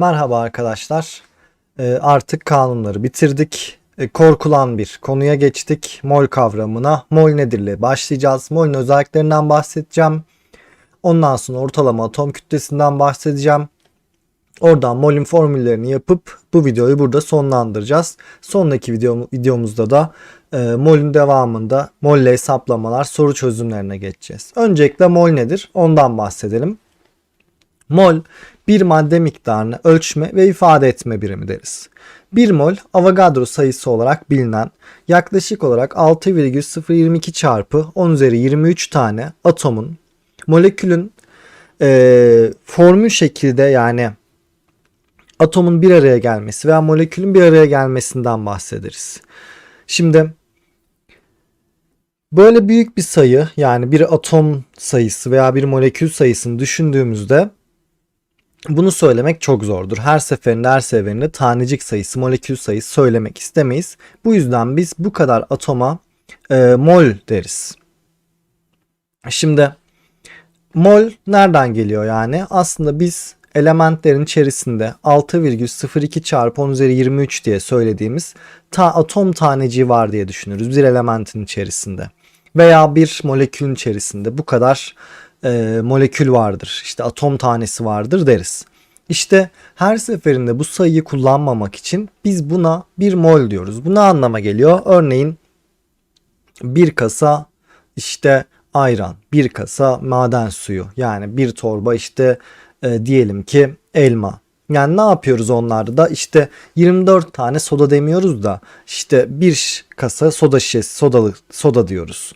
Merhaba arkadaşlar. Ee, artık kanunları bitirdik. Ee, korkulan bir konuya geçtik. Mol kavramına. Mol nedirle başlayacağız. Mol'ün özelliklerinden bahsedeceğim. Ondan sonra ortalama atom kütlesinden bahsedeceğim. Oradan molün formüllerini yapıp bu videoyu burada sonlandıracağız. Sonraki video, videomuzda da e, molün devamında molle hesaplamalar, soru çözümlerine geçeceğiz. Öncelikle mol nedir? Ondan bahsedelim. Mol bir madde miktarını ölçme ve ifade etme birimi deriz. 1 mol Avogadro sayısı olarak bilinen yaklaşık olarak 6,022 çarpı 10 üzeri 23 tane atomun molekülün e, formül şekilde yani atomun bir araya gelmesi veya molekülün bir araya gelmesinden bahsederiz. Şimdi böyle büyük bir sayı yani bir atom sayısı veya bir molekül sayısını düşündüğümüzde bunu söylemek çok zordur. Her seferinde her seferinde tanecik sayısı, molekül sayısı söylemek istemeyiz. Bu yüzden biz bu kadar atoma e, mol deriz. Şimdi mol nereden geliyor yani? Aslında biz elementlerin içerisinde 6,02 çarpı 10 üzeri 23 diye söylediğimiz ta atom taneciği var diye düşünürüz bir elementin içerisinde. Veya bir molekülün içerisinde bu kadar e, molekül vardır, işte atom tanesi vardır deriz. İşte her seferinde bu sayıyı kullanmamak için biz buna bir mol diyoruz. Bu ne anlama geliyor? Örneğin bir kasa işte ayran, bir kasa maden suyu yani bir torba işte e, diyelim ki elma. Yani ne yapıyoruz onlarda da işte 24 tane soda demiyoruz da işte bir kasa soda şişesi sodalı soda diyoruz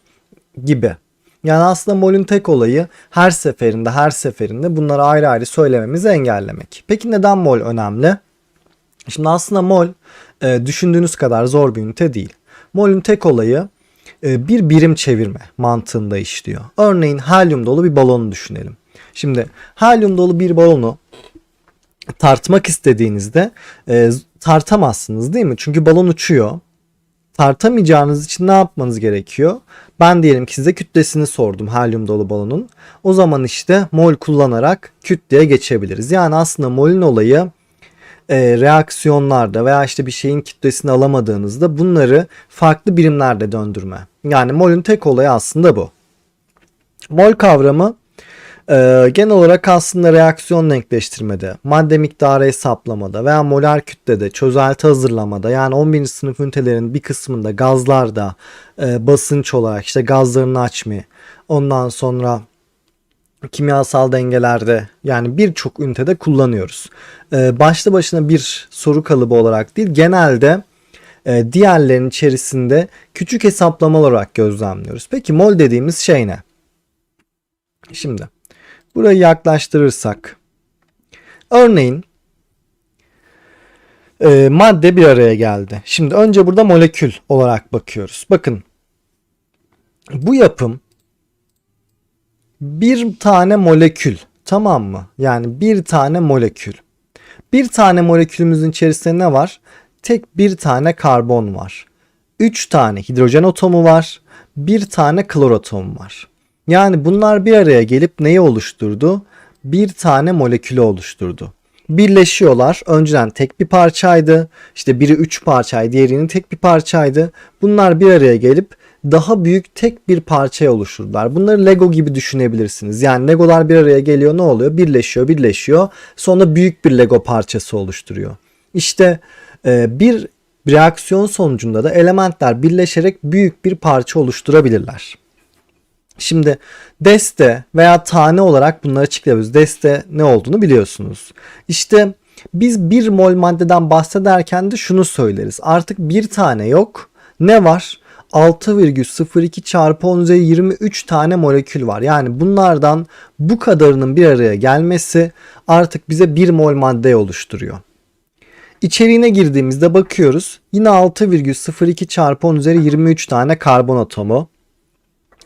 gibi. Yani aslında molün tek olayı her seferinde her seferinde bunları ayrı ayrı söylememizi engellemek. Peki neden mol önemli? Şimdi aslında mol e, düşündüğünüz kadar zor bir ünite değil. Molün tek olayı e, bir birim çevirme mantığında işliyor. Örneğin helyum dolu bir balonu düşünelim. Şimdi helyum dolu bir balonu tartmak istediğinizde e, tartamazsınız değil mi? Çünkü balon uçuyor tartamayacağınız için ne yapmanız gerekiyor? Ben diyelim ki size kütlesini sordum helyum dolu balonun. O zaman işte mol kullanarak kütleye geçebiliriz. Yani aslında molün olayı e, reaksiyonlarda veya işte bir şeyin kütlesini alamadığınızda bunları farklı birimlerde döndürme. Yani molün tek olayı aslında bu. Mol kavramı ee, genel olarak aslında reaksiyon denkleştirmede, madde miktarı hesaplamada veya molar kütlede, çözelti hazırlamada yani 11. sınıf ünitelerin bir kısmında gazlarda e, basınç olarak işte gazlarını açma, ondan sonra kimyasal dengelerde yani birçok ünitede kullanıyoruz. Ee, başlı başına bir soru kalıbı olarak değil genelde e, diğerlerinin içerisinde küçük hesaplamalar olarak gözlemliyoruz. Peki mol dediğimiz şey ne? Şimdi Burayı yaklaştırırsak. Örneğin e, madde bir araya geldi. Şimdi önce burada molekül olarak bakıyoruz. Bakın bu yapım bir tane molekül tamam mı? Yani bir tane molekül. Bir tane molekülümüzün içerisinde ne var? Tek bir tane karbon var. Üç tane hidrojen atomu var. Bir tane klor atomu var. Yani bunlar bir araya gelip neyi oluşturdu? Bir tane molekülü oluşturdu. Birleşiyorlar. Önceden tek bir parçaydı. İşte biri üç parçaydı, diğerinin tek bir parçaydı. Bunlar bir araya gelip daha büyük tek bir parçaya oluşturdular. Bunları Lego gibi düşünebilirsiniz. Yani Legolar bir araya geliyor ne oluyor? Birleşiyor, birleşiyor. Sonra büyük bir Lego parçası oluşturuyor. İşte e, bir reaksiyon sonucunda da elementler birleşerek büyük bir parça oluşturabilirler. Şimdi deste veya tane olarak bunları açıklayabiliriz. Deste ne olduğunu biliyorsunuz. İşte biz bir mol maddeden bahsederken de şunu söyleriz. Artık bir tane yok. Ne var? 6,02 çarpı 10 üzeri 23 tane molekül var. Yani bunlardan bu kadarının bir araya gelmesi artık bize bir mol madde oluşturuyor. İçeriğine girdiğimizde bakıyoruz. Yine 6,02 çarpı 10 üzeri 23 tane karbon atomu.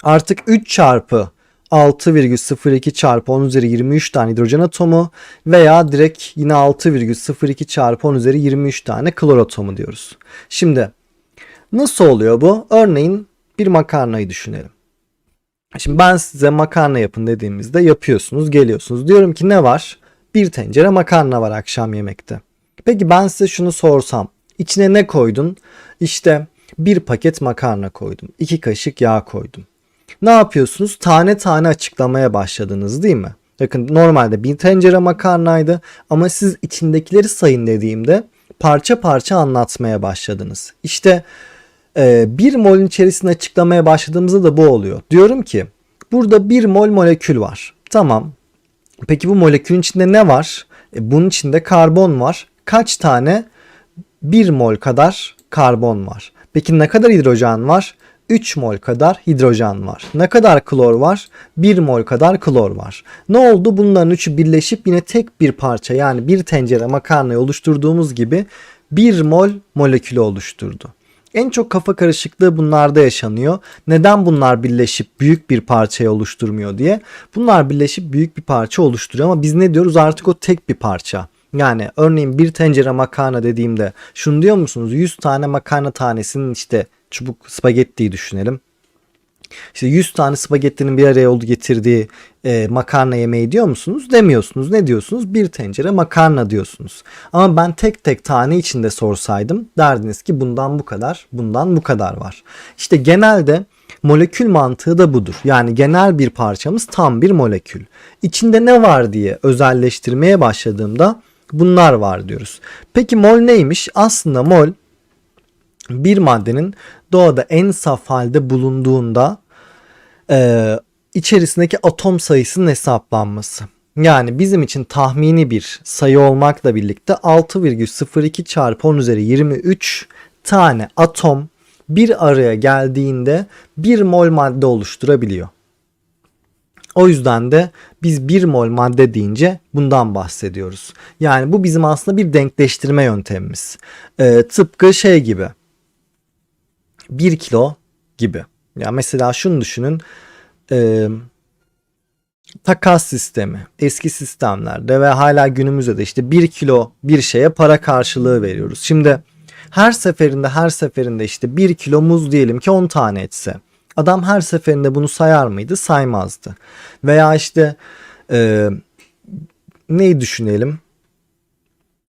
Artık 3 çarpı 6,02 çarpı 10 üzeri 23 tane hidrojen atomu veya direkt yine 6,02 çarpı 10 üzeri 23 tane klor atomu diyoruz. Şimdi nasıl oluyor bu? Örneğin bir makarnayı düşünelim. Şimdi ben size makarna yapın dediğimizde yapıyorsunuz, geliyorsunuz. Diyorum ki ne var? Bir tencere makarna var akşam yemekte. Peki ben size şunu sorsam. İçine ne koydun? İşte bir paket makarna koydum. iki kaşık yağ koydum. Ne yapıyorsunuz? Tane tane açıklamaya başladınız değil mi? Bakın normalde bir tencere makarnaydı ama siz içindekileri sayın dediğimde parça parça anlatmaya başladınız. İşte e, bir molün içerisinde açıklamaya başladığımızda da bu oluyor. Diyorum ki burada bir mol molekül var. Tamam. Peki bu molekülün içinde ne var? E, bunun içinde karbon var. Kaç tane? 1 mol kadar karbon var. Peki ne kadar hidrojen var? 3 mol kadar hidrojen var. Ne kadar klor var? 1 mol kadar klor var. Ne oldu? Bunların üçü birleşip yine tek bir parça yani bir tencere makarnayı oluşturduğumuz gibi 1 mol molekülü oluşturdu. En çok kafa karışıklığı bunlarda yaşanıyor. Neden bunlar birleşip büyük bir parçayı oluşturmuyor diye. Bunlar birleşip büyük bir parça oluşturuyor ama biz ne diyoruz artık o tek bir parça. Yani örneğin bir tencere makarna dediğimde şunu diyor musunuz 100 tane makarna tanesinin işte çubuk spagettiyi düşünelim. İşte 100 tane spagettinin bir araya oldu getirdiği e, makarna yemeği diyor musunuz? Demiyorsunuz. Ne diyorsunuz? Bir tencere makarna diyorsunuz. Ama ben tek tek tane içinde sorsaydım derdiniz ki bundan bu kadar, bundan bu kadar var. İşte genelde molekül mantığı da budur. Yani genel bir parçamız tam bir molekül. İçinde ne var diye özelleştirmeye başladığımda bunlar var diyoruz. Peki mol neymiş? Aslında mol bir maddenin doğada en saf halde bulunduğunda e, içerisindeki atom sayısının hesaplanması. Yani bizim için tahmini bir sayı olmakla birlikte 6,02 çarpı 10 üzeri 23 tane atom bir araya geldiğinde bir mol madde oluşturabiliyor. O yüzden de biz bir mol madde deyince bundan bahsediyoruz. Yani bu bizim aslında bir denkleştirme yöntemimiz. Ee, tıpkı şey gibi 1 kilo gibi. Ya mesela şunu düşünün. E, takas sistemi eski sistemlerde ve hala günümüzde de işte 1 kilo bir şeye para karşılığı veriyoruz. Şimdi her seferinde her seferinde işte 1 kilo muz diyelim ki 10 tane etse. Adam her seferinde bunu sayar mıydı? Saymazdı. Veya işte e, neyi düşünelim?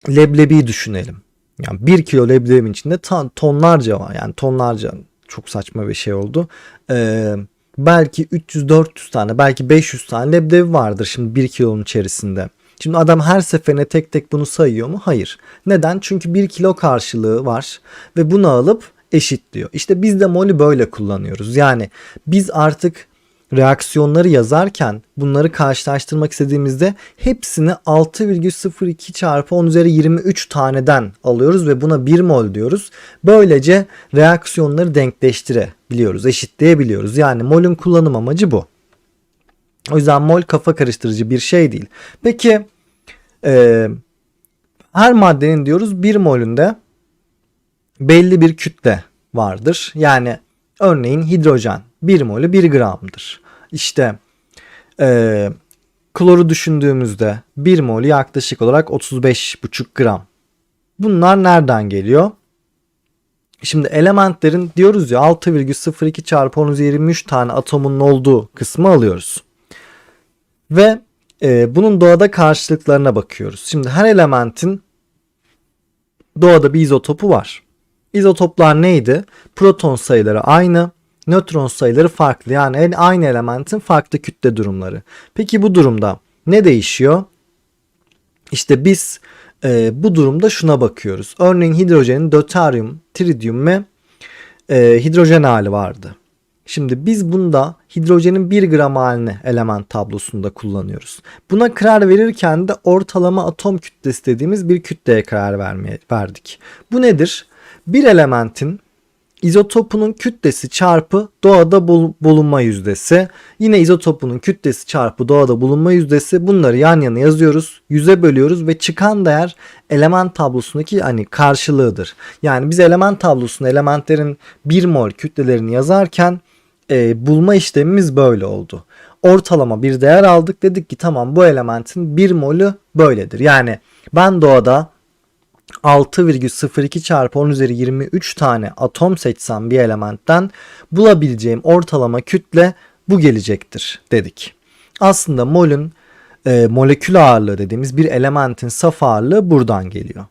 Leblebi düşünelim. Yani 1 kilo leblebinin içinde tonlarca var. Yani tonlarca çok saçma bir şey oldu. Ee, belki 300-400 tane belki 500 tane leblebi vardır şimdi 1 kilonun içerisinde. Şimdi adam her seferine tek tek bunu sayıyor mu? Hayır. Neden? Çünkü 1 kilo karşılığı var ve bunu alıp eşitliyor. İşte biz de molü böyle kullanıyoruz. Yani biz artık reaksiyonları yazarken bunları karşılaştırmak istediğimizde hepsini 6,02 çarpı 10 üzeri 23 taneden alıyoruz ve buna 1 mol diyoruz. Böylece reaksiyonları denkleştirebiliyoruz, eşitleyebiliyoruz. Yani molün kullanım amacı bu. O yüzden mol kafa karıştırıcı bir şey değil. Peki e, her maddenin diyoruz 1 molünde belli bir kütle vardır. Yani örneğin hidrojen 1 molü 1 gramdır. İşte e, kloru düşündüğümüzde 1 mol yaklaşık olarak 35,5 gram. Bunlar nereden geliyor? Şimdi elementlerin diyoruz ya 6,02 çarpı 10 23 tane atomun olduğu kısmı alıyoruz. Ve e, bunun doğada karşılıklarına bakıyoruz. Şimdi her elementin doğada bir izotopu var. İzotoplar neydi? Proton sayıları aynı, nötron sayıları farklı. Yani aynı elementin farklı kütle durumları. Peki bu durumda ne değişiyor? İşte biz e, bu durumda şuna bakıyoruz. Örneğin hidrojenin döteryum, tridyum ve e, hidrojen hali vardı. Şimdi biz bunda hidrojenin 1 gram halini element tablosunda kullanıyoruz. Buna karar verirken de ortalama atom kütlesi dediğimiz bir kütleye karar vermeye verdik. Bu nedir? Bir elementin izotopunun kütlesi çarpı doğada bulunma yüzdesi. Yine izotopunun kütlesi çarpı doğada bulunma yüzdesi. Bunları yan yana yazıyoruz. Yüze bölüyoruz ve çıkan değer element tablosundaki hani karşılığıdır. Yani biz element tablosunda elementlerin 1 mol kütlelerini yazarken e, bulma işlemimiz böyle oldu. Ortalama bir değer aldık dedik ki tamam bu elementin 1 molü böyledir. Yani ben doğada 6,02 çarpı 10 üzeri 23 tane atom seçsem bir elementten bulabileceğim ortalama kütle bu gelecektir dedik. Aslında molün e, molekül ağırlığı dediğimiz bir elementin saf ağırlığı buradan geliyor.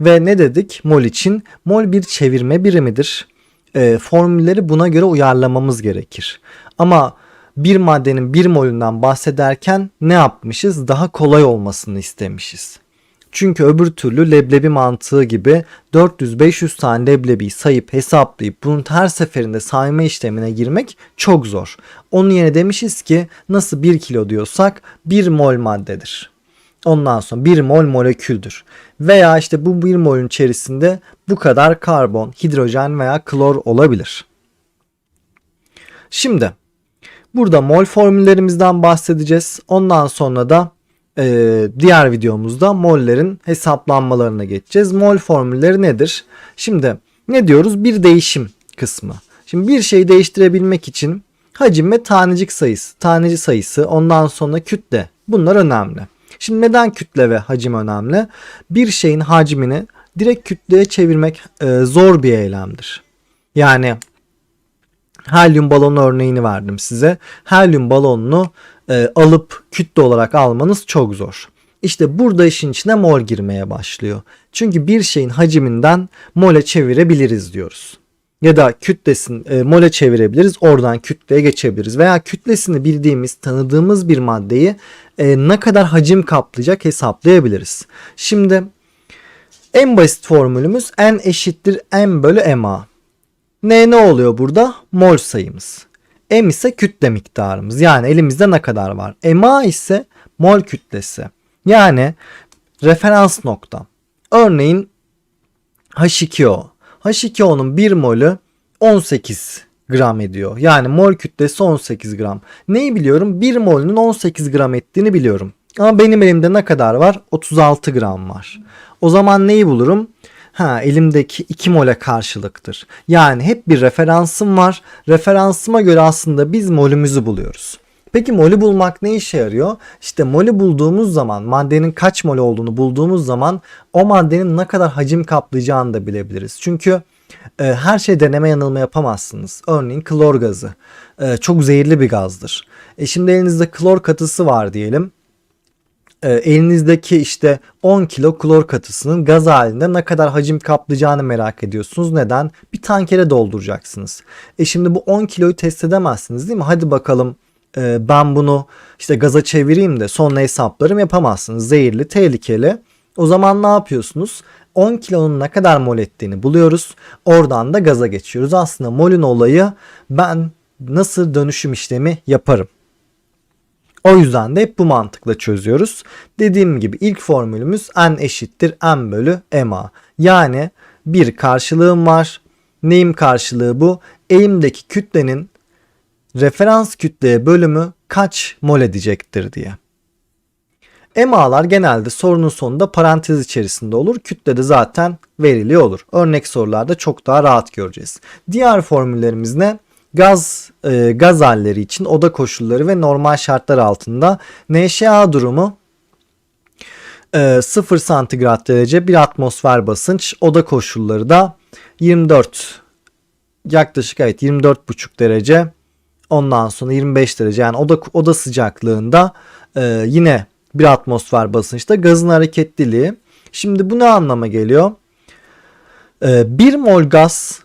Ve ne dedik? Mol için mol bir çevirme birimidir. E, formülleri buna göre uyarlamamız gerekir. Ama bir maddenin bir molünden bahsederken ne yapmışız? Daha kolay olmasını istemişiz. Çünkü öbür türlü leblebi mantığı gibi 400-500 tane leblebiyi sayıp hesaplayıp bunun her seferinde sayma işlemine girmek çok zor. Onun yerine demişiz ki nasıl 1 kilo diyorsak 1 mol maddedir. Ondan sonra 1 mol moleküldür. Veya işte bu 1 molün içerisinde bu kadar karbon, hidrojen veya klor olabilir. Şimdi burada mol formüllerimizden bahsedeceğiz. Ondan sonra da e, diğer videomuzda mollerin hesaplanmalarına geçeceğiz. Mol formülleri nedir? Şimdi ne diyoruz? Bir değişim kısmı. Şimdi bir şeyi değiştirebilmek için hacim ve tanecik sayısı, taneci sayısı, ondan sonra kütle bunlar önemli. Şimdi neden kütle ve hacim önemli? Bir şeyin hacmini direkt kütleye çevirmek e, zor bir eylemdir. Yani helyum balonu örneğini verdim size. Helyum balonunu e, alıp kütle olarak almanız çok zor. İşte burada işin içine mol girmeye başlıyor. Çünkü bir şeyin haciminden mole çevirebiliriz diyoruz. Ya da kütlesini e, mole çevirebiliriz oradan kütleye geçebiliriz. Veya kütlesini bildiğimiz tanıdığımız bir maddeyi e, ne kadar hacim kaplayacak hesaplayabiliriz. Şimdi en basit formülümüz n eşittir m bölü ma. Ne ne oluyor burada? Mol sayımız. M ise kütle miktarımız. Yani elimizde ne kadar var? MA ise mol kütlesi. Yani referans nokta. Örneğin H2O. H2O'nun 1 molü 18 gram ediyor. Yani mol kütlesi 18 gram. Neyi biliyorum? 1 molünün 18 gram ettiğini biliyorum. Ama benim elimde ne kadar var? 36 gram var. O zaman neyi bulurum? Ha elimdeki 2 mole karşılıktır. Yani hep bir referansım var. Referansıma göre aslında biz molümüzü buluyoruz. Peki molü bulmak ne işe yarıyor? İşte molü bulduğumuz zaman maddenin kaç mol olduğunu bulduğumuz zaman o maddenin ne kadar hacim kaplayacağını da bilebiliriz. Çünkü e, her şey deneme yanılma yapamazsınız. Örneğin klor gazı e, çok zehirli bir gazdır. E şimdi elinizde klor katısı var diyelim e, elinizdeki işte 10 kilo klor katısının gaz halinde ne kadar hacim kaplayacağını merak ediyorsunuz. Neden? Bir tankere dolduracaksınız. E şimdi bu 10 kiloyu test edemezsiniz değil mi? Hadi bakalım e, ben bunu işte gaza çevireyim de sonra hesaplarım yapamazsınız. Zehirli, tehlikeli. O zaman ne yapıyorsunuz? 10 kilonun ne kadar mol ettiğini buluyoruz. Oradan da gaza geçiyoruz. Aslında molün olayı ben nasıl dönüşüm işlemi yaparım. O yüzden de hep bu mantıkla çözüyoruz. Dediğim gibi ilk formülümüz n eşittir m bölü ma. Yani bir karşılığım var. Neyim karşılığı bu? Elimdeki kütlenin referans kütleye bölümü kaç mol edecektir diye. EMA'lar genelde sorunun sonunda parantez içerisinde olur. Kütle de zaten verili olur. Örnek sorularda çok daha rahat göreceğiz. Diğer formüllerimiz ne? Gaz e, gaz halleri için oda koşulları ve normal şartlar altında NŞA durumu e, 0 santigrat derece bir atmosfer basınç oda koşulları da 24 yaklaşık evet 24,5 derece ondan sonra 25 derece yani oda, oda sıcaklığında e, yine bir atmosfer basınçta gazın hareketliliği. Şimdi bu ne anlama geliyor? E, 1 mol gaz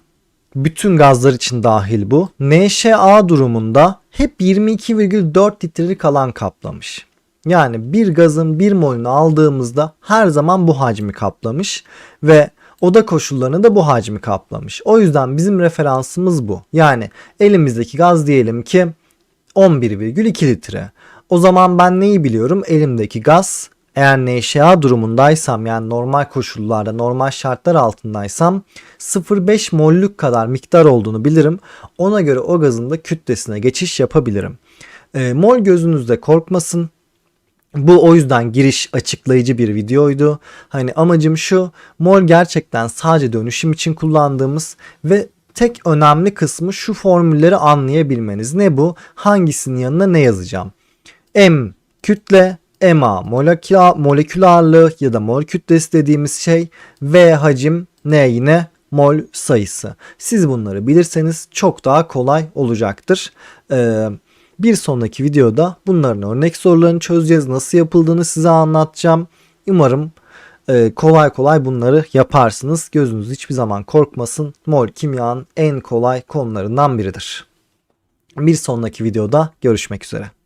bütün gazlar için dahil bu. NŞA durumunda hep 22,4 litrelik alan kaplamış. Yani bir gazın bir molünü aldığımızda her zaman bu hacmi kaplamış ve oda koşullarını da bu hacmi kaplamış. O yüzden bizim referansımız bu. Yani elimizdeki gaz diyelim ki 11,2 litre. O zaman ben neyi biliyorum? Elimdeki gaz eğer NŞA durumundaysam yani normal koşullarda normal şartlar altındaysam 0,5 mollük kadar miktar olduğunu bilirim. Ona göre o gazın da kütlesine geçiş yapabilirim. E, mol gözünüzde korkmasın. Bu o yüzden giriş açıklayıcı bir videoydu. Hani amacım şu mol gerçekten sadece dönüşüm için kullandığımız ve tek önemli kısmı şu formülleri anlayabilmeniz. Ne bu? Hangisinin yanına ne yazacağım? M kütle, EMA molekül, molekül ağırlığı ya da mol kütlesi dediğimiz şey V hacim ne yine mol sayısı. Siz bunları bilirseniz çok daha kolay olacaktır. Ee, Bir sonraki videoda bunların örnek sorularını çözeceğiz. Nasıl yapıldığını size anlatacağım. Umarım e, kolay kolay bunları yaparsınız. Gözünüz hiçbir zaman korkmasın. Mol kimyanın en kolay konularından biridir. Bir sonraki videoda görüşmek üzere.